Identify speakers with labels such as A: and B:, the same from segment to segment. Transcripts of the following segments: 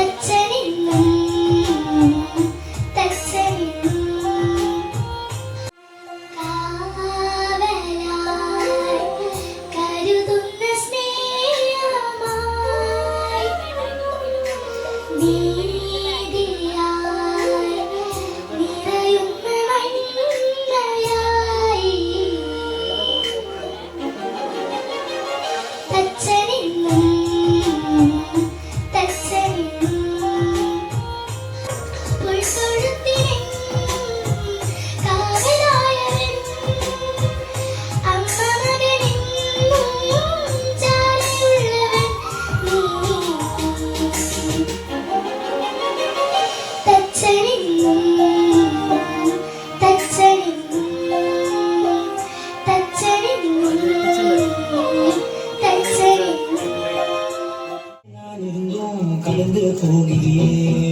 A: വെച്ചേ
B: எழுந்து கூறியே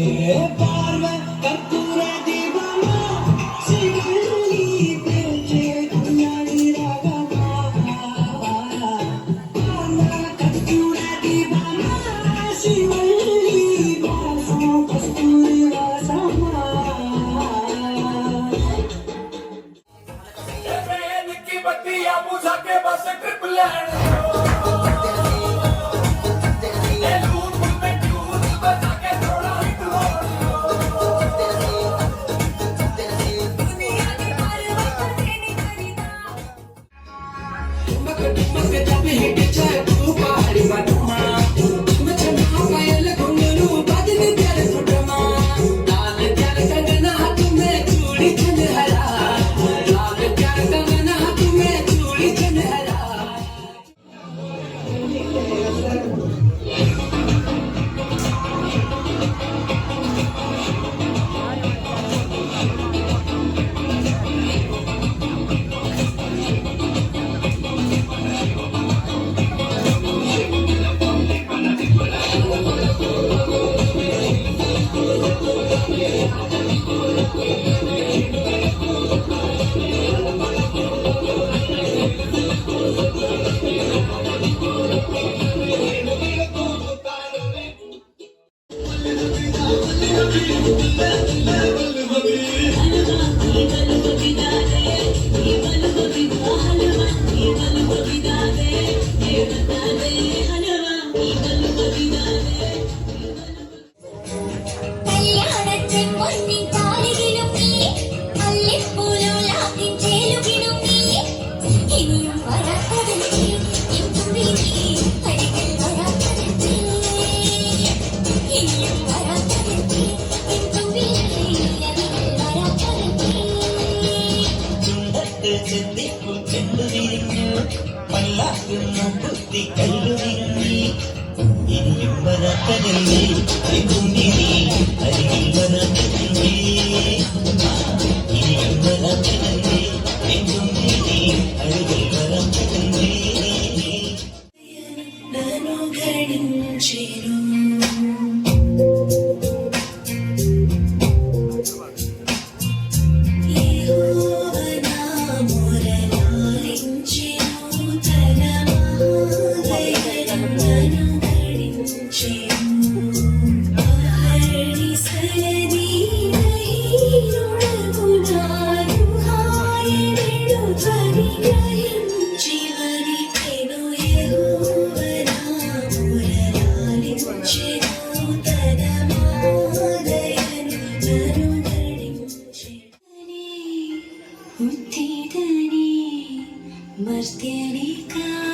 C: Thank
D: you.
E: ഇനിയും വരാത്തതല്ലേ?
D: Master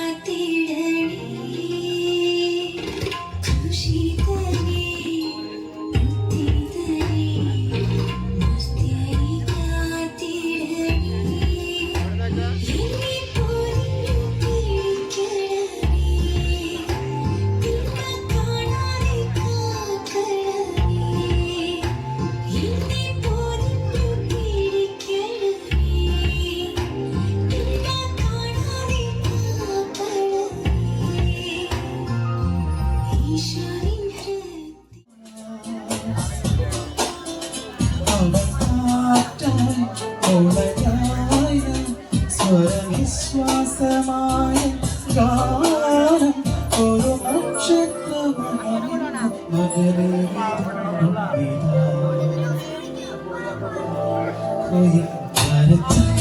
F: 可以爱的太。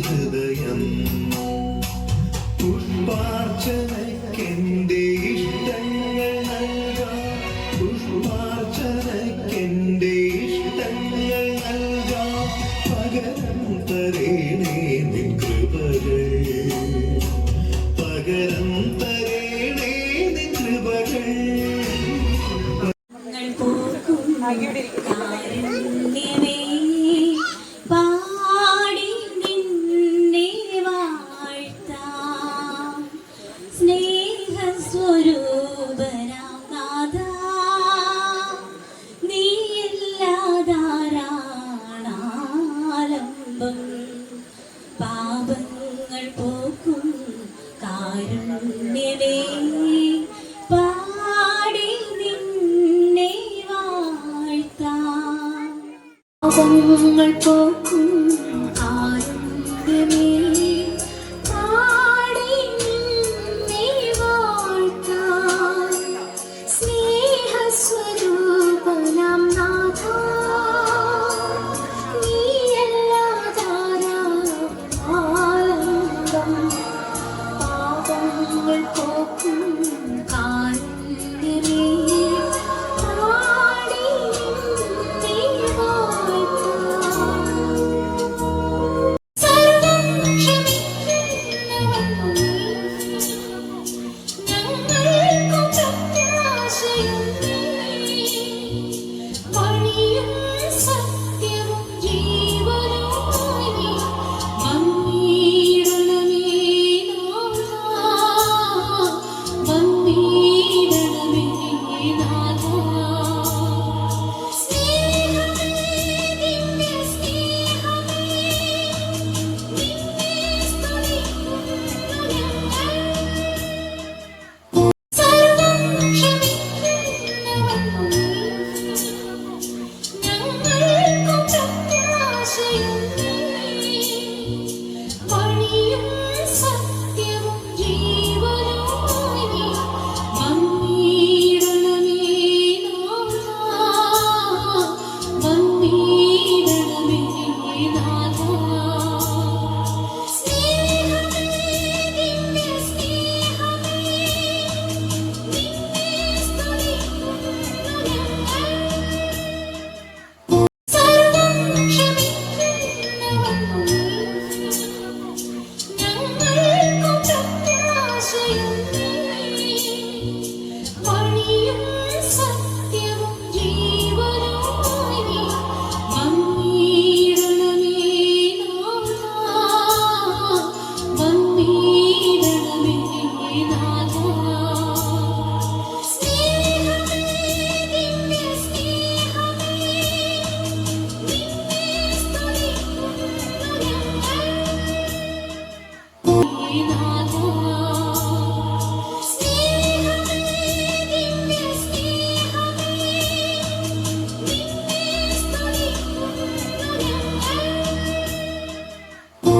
G: ഹൃദയം പുഷ്പാർച്ചനയ്ക്കെന്റെ ഇഷ്ടങ്ങൾ
A: ഓർമ്മകൾ പോക്കും ആരും
H: you.